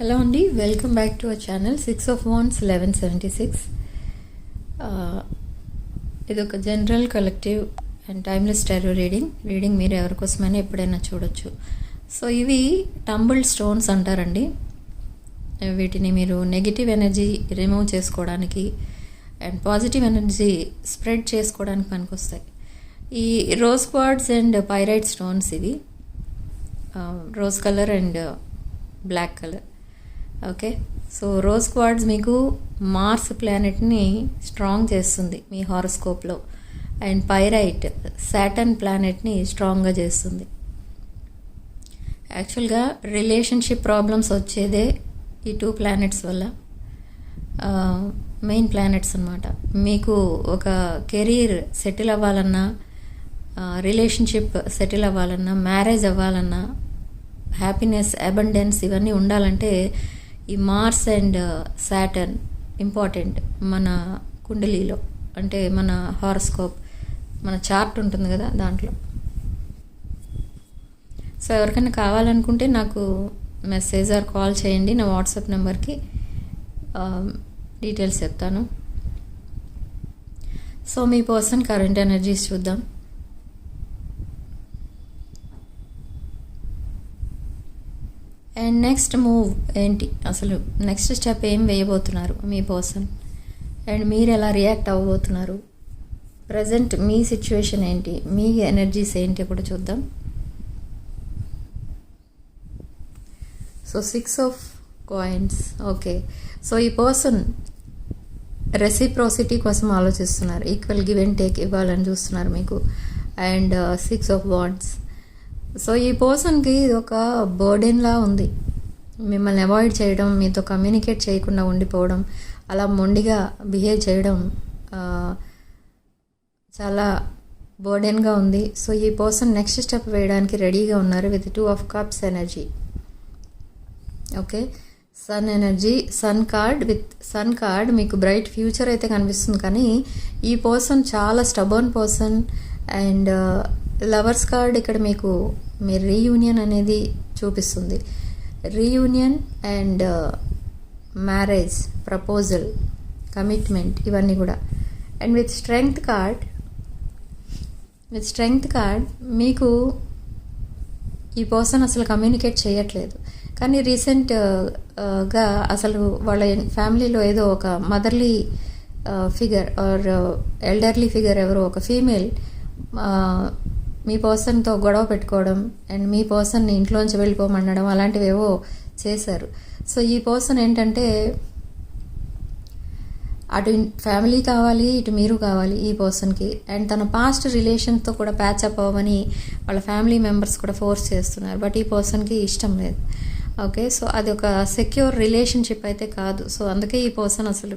Hello అండి welcome back to our channel six of wands eleven seventy six ఇది ఒక general collective and timeless tarot reading reading మీరు ఎవరికోసమైనా ఎప్పుడైనా చూడొచ్చు. సో ఇవి టంబుల్ స్టోన్స్ అంటారండి. వీటిని మీరు నెగిటివ్ ఎనర్జీ రిమూవ్ చేసుకోవడానికి అండ్ పాజిటివ్ ఎనర్జీ స్ప్రెడ్ చేసుకోవడానికి పనికొస్తాయి. ఈ rose quartz and pyrite stones ఇవి. Rose colour and black colour okay? So rose quartz మీకు మార్స్ ప్లానెట్ని స్ట్రాంగ్ చేస్తుంది మీ హారోస్కోప్లో. అండ్ పైరైట్ సాటర్న్ ప్లానెట్ని స్ట్రాంగ్గా చేస్తుంది. యాక్చువల్గా రిలేషన్షిప్ ప్రాబ్లమ్స్ వచ్చేదే ఈ టూ ప్లానెట్స్ వల్ల. మెయిన్ ప్లానెట్స్ అనమాట మీకు ఒక కెరీర్ సెటిల్ అవ్వాలన్నా రిలేషన్షిప్ సెటిల్ అవ్వాలన్నా మ్యారేజ్ అవ్వాలన్నా హ్యాపీనెస్ అబండెన్స్ ఇవన్నీ ఉండాలంటే ఈ మార్స్ అండ్ సాటర్న్ ఇంపార్టెంట్ మన కుండలీలో అంటే మన హారోస్కోప్ మన చార్ట్ ఉంటుంది కదా దాంట్లో. సో ఎవరికైనా కావాలనుకుంటే నాకు మెసేజ్ ఆర్ కాల్ చేయండి నా వాట్సాప్ నెంబర్కి డీటెయిల్స్ చెప్తాను. సో మీ పర్సన్ కరెంట్ ఎనర్జీస్ చూద్దాం. అండ్ నెక్స్ట్ మూవ్ ఏంటి? అసలు నెక్స్ట్ స్టెప్ ఏం వేయబోతున్నారు మీ పర్సన్ అండ్ మీరు ఎలా రియాక్ట్ అవ్వబోతున్నారు? ప్రజెంట్ మీ సిచ్యువేషన్ ఏంటి? మీ ఎనర్జీస్ ఏంటి? కూడా చూద్దాం. So six of coins okay so ఈ పర్సన్ రెసిప్రోసిటీ కోసం ఆలోచిస్తున్నారు. ఈక్వల్ గివ్ అండ్ టేక్ ఇవ్వాలని చూస్తున్నారు మీకు. And six of wands so ఈ పర్సన్కి ఇది ఒక బర్డెన్లా ఉంది. మిమ్మల్ని అవాయిడ్ చేయడం మీతో కమ్యూనికేట్ చేయకుండా ఉండిపోవడం అలా మొండిగా బిహేవ్ చేయడం చాలా బర్డెన్గా ఉంది. సో ఈ పర్సన్ నెక్స్ట్ స్టెప్ వేయడానికి రెడీగా ఉన్నారు with two of cups energy okay sun energy sun card with sun card మీకు బ్రైట్ ఫ్యూచర్ అయితే కనిపిస్తుంది. కానీ ఈ పర్సన్ చాలా stubborn person and uh, lovers card ఇక్కడ మీకు మీ రీయూనియన్ అనేది చూపిస్తుంది. Reunion and marriage proposal commitment ఇవన్నీ కూడా. And with strength card with strength card మీకు ఈ పర్సన్ అసలు కమ్యూనికేట్ చేయట్లేదు. కానీ రీసెంట్గా uh, uh, అసలు వాళ్ళ ఫ్యామిలీలో ఏదో ఒక motherly figure or elderly figure ఎవరో ఒక ఫీమేల్ మీ పర్సన్తో గొడవ పెట్టుకోవడం అండ్ మీ పర్సన్ని ఇంట్లోంచి వెళ్ళిపోమనడం అలాంటివి ఏవో చేశారు. సో ఈ పర్సన్ ఏంటంటే అటు ఫ్యామిలీ కావాలి ఇటు మీరు కావాలి ఈ పర్సన్కి. అండ్ తన పాస్ట్ రిలేషన్తో కూడా ప్యాచ్ అప్ అవ్వమని వాళ్ళ ఫ్యామిలీ మెంబర్స్ కూడా ఫోర్స్ చేస్తున్నారు. బట్ ఈ పర్సన్కి ఇష్టం లేదు. ఓకే? సో అది ఒక సెక్యూర్ రిలేషన్షిప్ అయితే కాదు. సో అందుకే ఈ పర్సన్ అసలు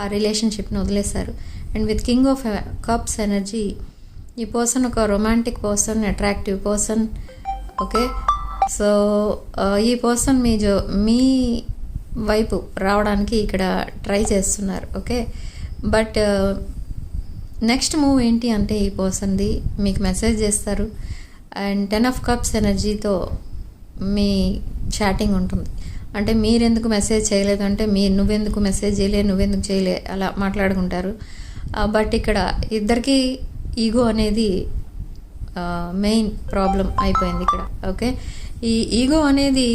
ఆ రిలేషన్షిప్ని వదిలేశారు. And with king of cups energy ఈ పర్సన్ ఒక romantic person attractive person okay so ఈ పర్సన్ మీ జో మీ వైపు రావడానికి ఇక్కడ ట్రై చేస్తున్నారు ఓకే బట్ నెక్స్ట్ మూవ్ ఏంటి అంటే ఈ పర్సన్ది మీకు మెసేజ్ చేస్తారు. అండ్ టెన్ ఆఫ్ కప్స్ ఎనర్జీతో మీ చాటింగ్ ఉంటుంది. అంటే మీరెందుకు మెసేజ్ చేయలేదు అంటే మీరు నువ్వెందుకు మెసేజ్ చేయలే నువ్వెందుకు చేయలే అలా మాట్లాడుకుంటారు. బట్ ఇక్కడ ఇద్దరికీ ఈగో అనేది మెయిన్ ప్రాబ్లం అయిపోయింది ఇక్కడ ఓకే ఈ ఈగో అనేది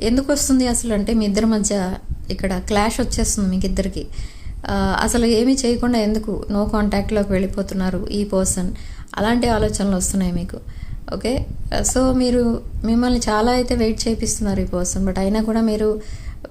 ఎందుకు వస్తుంది అసలు అంటే మీ ఇద్దరి మధ్య ఇక్కడ క్లాష్ వచ్చేస్తుంది మీకు ఇద్దరికి. అసలు ఏమీ చేయకుండా ఎందుకు నో కాంటాక్ట్లోకి వెళ్ళిపోతున్నారు ఈ పర్సన్ అలాంటి ఆలోచనలు వస్తున్నాయి మీకు ఓకే సో మీరు మిమ్మల్ని చాలా అయితే వెయిట్ చేపిస్తున్నారు ఈ పర్సన్ బట్ అయినా కూడా మీరు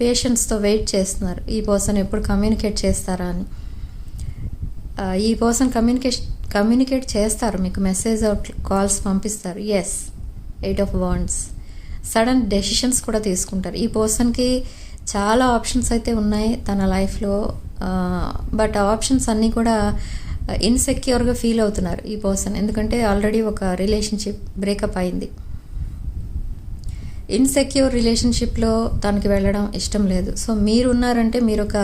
పేషెంట్స్తో వెయిట్ చేస్తున్నారు. ఈ పర్సన్ ఎప్పుడు కమ్యూనికేట్ చేస్తారా అని. ఈ పర్సన్ కమ్యూనికేట్ కమ్యూనికేట్ చేస్తారు. మీకు మెసేజ్ కాల్స్ పంపిస్తారు. Yes eight of wands sudden decisions కూడా తీసుకుంటారు. ఈ పర్సన్కి చాలా ఆప్షన్స్ అయితే ఉన్నాయి తన లైఫ్లో బట్ ఆ ఆప్షన్స్ అన్నీ కూడా ఇన్సెక్యూర్గా ఫీల్ అవుతున్నారు ఈ పర్సన్ ఎందుకంటే ఆల్రెడీ ఒక రిలేషన్షిప్ బ్రేకప్ అయింది. ఇన్సెక్యూర్ రిలేషన్షిప్లో తనకి వెళ్ళడం ఇష్టం లేదు. సో మీరు ఉన్నారంటే మీరు ఒక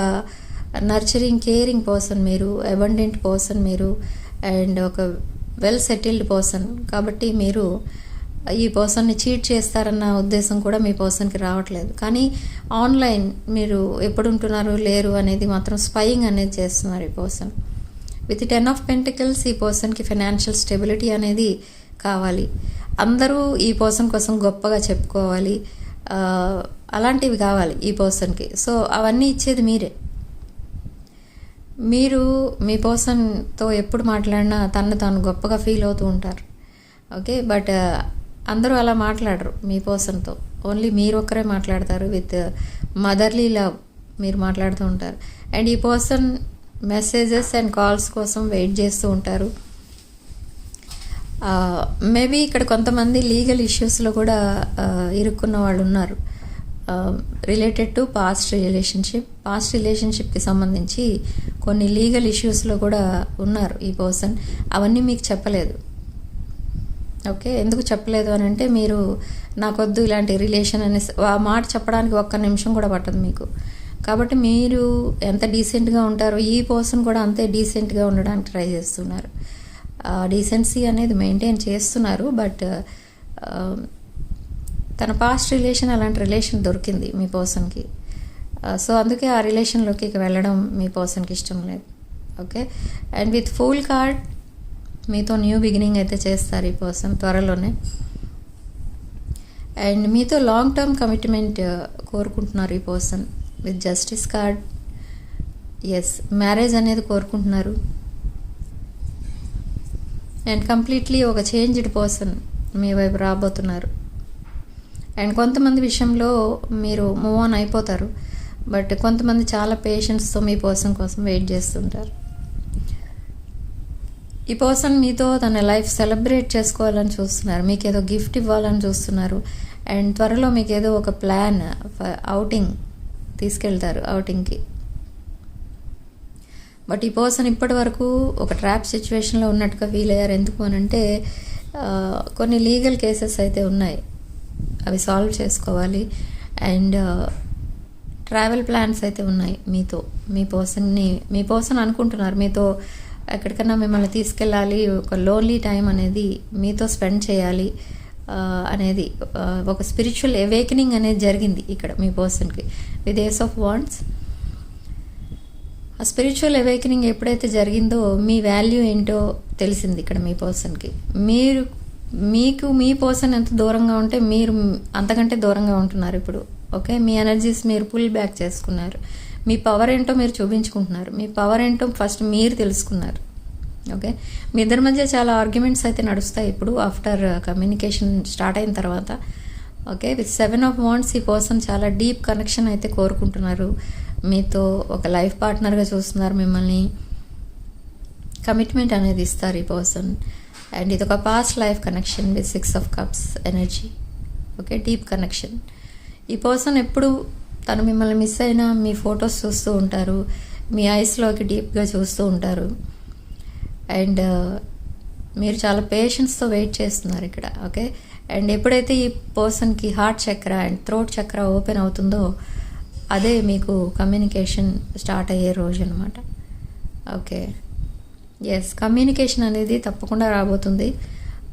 నర్చరింగ్ కేరింగ్ పర్సన్ మీరు అబండెంట్ పర్సన్ మీరు అండ్ ఒక వెల్ సెటిల్డ్ పర్సన్ కాబట్టి మీరు ఈ పర్సన్ని చీట్ చేస్తారన్న ఉద్దేశం కూడా మీ పర్సన్కి రావట్లేదు. కానీ ఆన్లైన్ మీరు ఎప్పుడుంటున్నారు లేరు అనేది మాత్రం స్పయింగ్ అనేది చేస్తున్నారు ఈ person with ten of pentacles ఈ పర్సన్కి ఫైనాన్షియల్ స్టెబిలిటీ అనేది కావాలి. అందరూ ఈ పర్సన్ కోసం గొప్పగా చెప్పుకోవాలి. అలాంటివి కావాలి ఈ పర్సన్కి సో అవన్నీ ఇచ్చేది మీరే. మీరు మీ పర్సన్తో ఎప్పుడు మాట్లాడినా తను తాను గొప్పగా ఫీల్ అవుతూ ఉంటారు. ఓకే బట్ అందరూ అలా మాట్లాడరు మీ పర్సన్తో ఓన్లీ మీరు ఒక్కరే మాట్లాడతారు. విత్ మదర్లీ లవ్ మీరు మాట్లాడుతూ ఉంటారు. అండ్ ఈ పర్సన్ మెసేజెస్ అండ్ కాల్స్ కోసం వెయిట్ చేస్తూ ఉంటారు. మేబీ ఇక్కడ కొంతమంది లీగల్ ఇష్యూస్లో కూడా ఇరుక్కున్న వాళ్ళు ఉన్నారు. Related to past relationship. Past రిలేషన్షిప్కి సంబంధించి కొన్ని లీగల్ ఇష్యూస్లో కూడా ఉన్నారు ఈ పర్సన్. అవన్నీ మీకు చెప్పలేదు. ఓకే? ఎందుకు చెప్పలేదు అని అంటే మీరు నాకొద్దు ఇలాంటి రిలేషన్ అనే ఆ మాట చెప్పడానికి ఒక్క నిమిషం కూడా పట్టదు మీకు. కాబట్టి మీరు ఎంత డీసెంట్గా ఉంటారో ఈ పర్సన్ కూడా అంతే డీసెంట్గా ఉండడానికి ట్రై చేస్తున్నారు. డీసెన్సీ అనేది మెయింటైన్ చేస్తున్నారు బట్ తన పాస్ట్ రిలేషన్ అలాంటి రిలేషన్ దొరికింది మీ పర్సన్కి సో అందుకే ఆ రిలేషన్లోకి వెళ్ళడం మీ పర్సన్కి ఇష్టం లేదు. Okay and with fool card మీతో న్యూ బిగినింగ్ అయితే చేస్తారు ఈ పర్సన్ త్వరలోనే. అండ్ మీతో లాంగ్ టర్మ్ కమిట్మెంట్ కోరుకుంటున్నారు ఈ person with justice card as marriage అనేది కోరుకుంటున్నారు. అండ్ కంప్లీట్లీ ఒక చేంజ్డ్ పర్సన్ మీ వైపు రాబోతున్నారు. అండ్ కొంతమంది విషయంలో మీరు మూవ్ ఆన్ అయిపోతారు. బట్ కొంతమంది చాలా పేషెన్స్తో మీ పర్సన్ కోసం వెయిట్ చేస్తుంటారు. ఈ పర్సన్ మీతో తన లైఫ్ సెలబ్రేట్ చేసుకోవాలని చూస్తున్నారు. మీకు ఏదో గిఫ్ట్ ఇవ్వాలని చూస్తున్నారు. అండ్ త్వరలో మీకు ఏదో ఒక ప్లాన్ అవుటింగ్ తీసుకెళ్తారు అవుటింగ్కి బట్ ఈ పర్సన్ ఇప్పటి వరకు ఒక ట్రాప్ సిచ్యువేషన్లో ఉన్నట్టుగా ఫీల్ అయ్యారు. ఎందుకు అని అంటే కొన్ని లీగల్ కేసెస్ అయితే ఉన్నాయి. అవి సాల్వ్ చేసుకోవాలి. అండ్ ట్రావెల్ ప్లాన్స్ అయితే ఉన్నాయి మీతో మీ పర్సన్ని మీ పర్సన్ అనుకుంటున్నారు. మీతో ఎక్కడికన్నా మిమ్మల్ని తీసుకెళ్ళాలి. ఒక లోన్లీ టైం అనేది మీతో స్పెండ్ చేయాలి అనేది ఒక స్పిరిచువల్ అవేకనింగ్ అనేది జరిగింది ఇక్కడ మీ పర్సన్కి. విత్ ఏస్ ఆఫ్ వాంట్స్ ఆ స్పిరిచువల్ అవేకనింగ్ ఎప్పుడైతే జరిగిందో మీ వాల్యూ ఏంటో తెలిసింది ఇక్కడ మీ పర్సన్కి మీరు మీకు మీ పర్సన్ ఎంత దూరంగా ఉంటే మీరు అంతకంటే దూరంగా ఉంటున్నారు ఇప్పుడు. ఓకే మీ ఎనర్జీస్ మీరు పుల్ బ్యాక్ చేసుకున్నారు. మీ పవర్ ఏంటో మీరు చూపించుకుంటున్నారు. మీ పవర్ ఏంటో ఫస్ట్ మీరు తెలుసుకున్నారు. ఓకే మీ ఇద్దరి మధ్య చాలా ఆర్గ్యుమెంట్స్ అయితే నడుస్తాయి ఇప్పుడు ఆఫ్టర్ కమ్యూనికేషన్ స్టార్ట్ అయిన తర్వాత. Okay with seven of wands ఈ పర్సన్ చాలా డీప్ కనెక్షన్ అయితే కోరుకుంటున్నారు. మీతో ఒక లైఫ్ పార్ట్నర్గా చూస్తున్నారు మిమ్మల్ని. కమిట్మెంట్ అనేది ఇస్తారు ఈ పర్సన్. అండ్ ఇది ఒక past life connection with six of cups energy. Okay? Deep connection. ఈ పర్సన్ ఎప్పుడు తను మిమ్మల్ని మిస్ అయినా మీ ఫొటోస్ చూస్తూ ఉంటారు. మీ ఐస్లోకి డీప్గా చూస్తూ ఉంటారు. అండ్ మీరు చాలా పేషెన్స్తో వెయిట్ చేస్తున్నారు ఇక్కడ. ఓకే? అండ్ ఎప్పుడైతే ఈ పర్సన్కి heart chakra and throat chakra open అవుతుందో అదే మీకు కమ్యూనికేషన్ స్టార్ట్ అయ్యే రోజు అనమాట ఓకే ఎస్ కమ్యూనికేషన్ అనేది తప్పకుండా రాబోతుంది.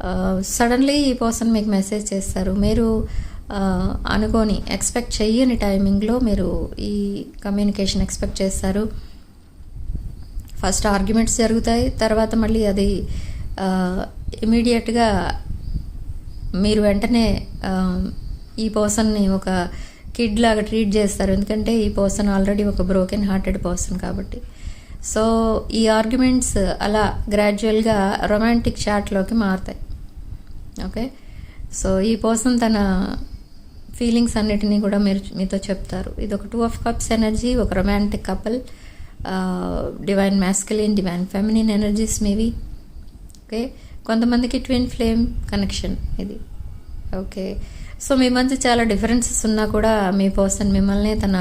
Uh, సడన్లీ ఈ పర్సన్ మీకు మెసేజ్ చేస్తారు. మీరు uh, అనుకోని ఎక్స్పెక్ట్ చెయ్యని టైమింగ్లో మీరు ఈ కమ్యూనికేషన్ ఎక్స్పెక్ట్ చేస్తారు. ఫస్ట్ ఆర్గ్యుమెంట్స్ జరుగుతాయి. తర్వాత మళ్ళీ అది uh, ఇమీడియట్గా మీరు వెంటనే ఈ పర్సన్ని ఒక కిడ్ లాగా ట్రీట్ చేస్తారు. ఎందుకంటే ఈ పర్సన్ ఆల్రెడీ ఒక బ్రోకెన్ హార్టెడ్ పర్సన్ కాబట్టి. సో ఈ ఆర్గ్యుమెంట్స్ అలా గ్రాడ్యువల్గా రొమాంటిక్ చాట్లోకి మారుతాయి. ఓకే? సో ఈ పర్సన్ తన ఫీలింగ్స్ అన్నిటినీ కూడా మీరు మీతో చెప్తారు. ఇది ఒక టూ ఆఫ్ కప్స్ ఎనర్జీ ఒక romantic couple divine masculine divine feminine energies maybe okay? కొంతమందికి ట్విన్ ఫ్లేమ్ కనెక్షన్ ఇది. ఓకే? సో మీ మధ్య చాలా డిఫరెన్సెస్ ఉన్నా కూడా మీ పర్సన్ మిమ్మల్ని తన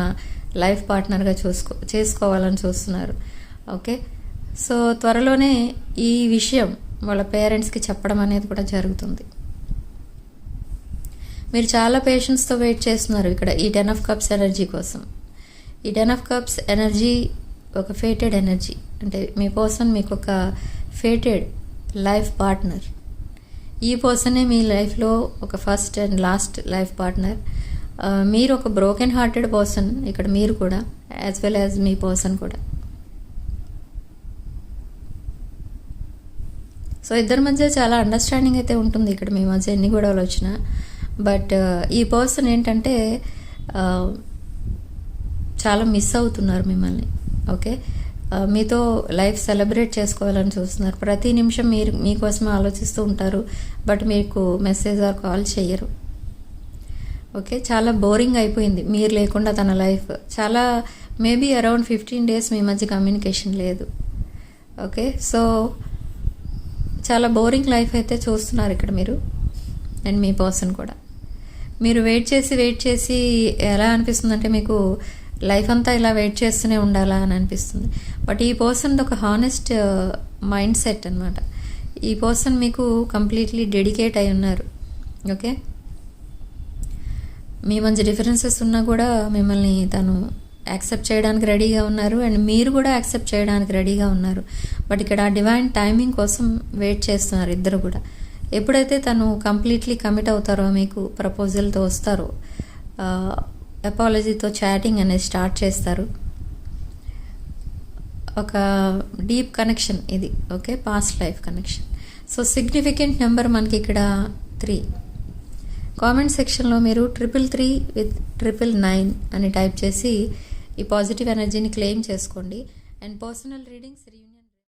లైఫ్ పార్ట్నర్గా చూసుకో చేసుకోవాలని చూస్తున్నారు. ఓకే సో త్వరలోనే ఈ విషయం వాళ్ళ పేరెంట్స్కి చెప్పడం అనేది కూడా జరుగుతుంది. మీరు చాలా పేషెన్స్తో వెయిట్ చేస్తున్నారు ఇక్కడ ఈ టెన్ ఆఫ్ కప్స్ ఎనర్జీ కోసం. ఈ టెన్ ఆఫ్ కప్స్ ఎనర్జీ ఒక ఫేటెడ్ ఎనర్జీ అంటే మీ పర్సన్ మీకు ఒక ఫేటెడ్ లైఫ్ పార్ట్నర్ ఈ పర్సనే మీ లైఫ్లో ఒక first and last life partner. మీరు ఒక బ్రోకెన్ హార్టెడ్ పర్సన్ ఇక్కడ మీరు కూడా యాజ్ వెల్ యాజ్ మీ పర్సన్ కూడా. సో ఇద్దరి మధ్య చాలా అండర్స్టాండింగ్ అయితే ఉంటుంది ఇక్కడ మీ మధ్య ఎన్ని గొడవలు వచ్చినా. బట్ ఈ పర్సన్ ఏంటంటే చాలా మిస్ అవుతున్నారు మిమ్మల్ని ఓకే మీతో లైఫ్ సెలబ్రేట్ చేసుకోవాలని చూస్తున్నారు. ప్రతి నిమిషం మీరు మీకోసమే ఆలోచిస్తూ ఉంటారు బట్ మీకు మెసేజ్ ఆర్ కాల్ చేయరు. ఓకే? చాలా బోరింగ్ అయిపోయింది. మీరు లేకుండా తన లైఫ్. చాలా మేబీ అరౌండ్ ఫిఫ్టీన్ డేస్ మీ మధ్య కమ్యూనికేషన్ లేదు. ఓకే? సో చాలా బోరింగ్ లైఫ్ అయితే చూస్తున్నారు ఇక్కడ మీరు అండ్ మీ పర్సన్ కూడా. మీరు వెయిట్ చేసి వెయిట్ చేసి ఎలా అనిపిస్తుంది అంటే మీకు లైఫ్ అంతా ఇలా వెయిట్ చేస్తూనే ఉండాలా అని అనిపిస్తుంది. బట్ ఈ పర్సన్ ఒక హానెస్ట్ మైండ్ సెట్ అనమాట ఈ పర్సన్ మీకు కంప్లీట్లీ డెడికేట్ అయి ఉన్నారు. ఓకే మీ మధ్య డిఫరెన్సెస్ ఉన్నా కూడా మిమ్మల్ని తను యాక్సెప్ట్ చేయడానికి రెడీగా ఉన్నారు. అండ్ మీరు కూడా యాక్సెప్ట్ చేయడానికి రెడీగా ఉన్నారు. బట్ ఇక్కడ డివైన్ టైమింగ్ కోసం వెయిట్ చేస్తున్నారు ఇద్దరు కూడా. ఎప్పుడైతే తను కంప్లీట్లీ కమిట్ అవుతారో మీకు ప్రపోజల్తో వస్తారో uh, అపాలజీతో చాటింగ్ అనేది స్టార్ట్ చేస్తారు. ఒక డీప్ కనెక్షన్ ఇది okay? Past life connection. So significant number మనకి ఇక్కడ త్రీ. కామెంట్ సెక్షన్లో మీరు triple three with triple nine అని టైప్ చేసి ఈ పాజిటివ్ ఎనర్జీని క్లెయిమ్ చేసుకోండి. And personal readings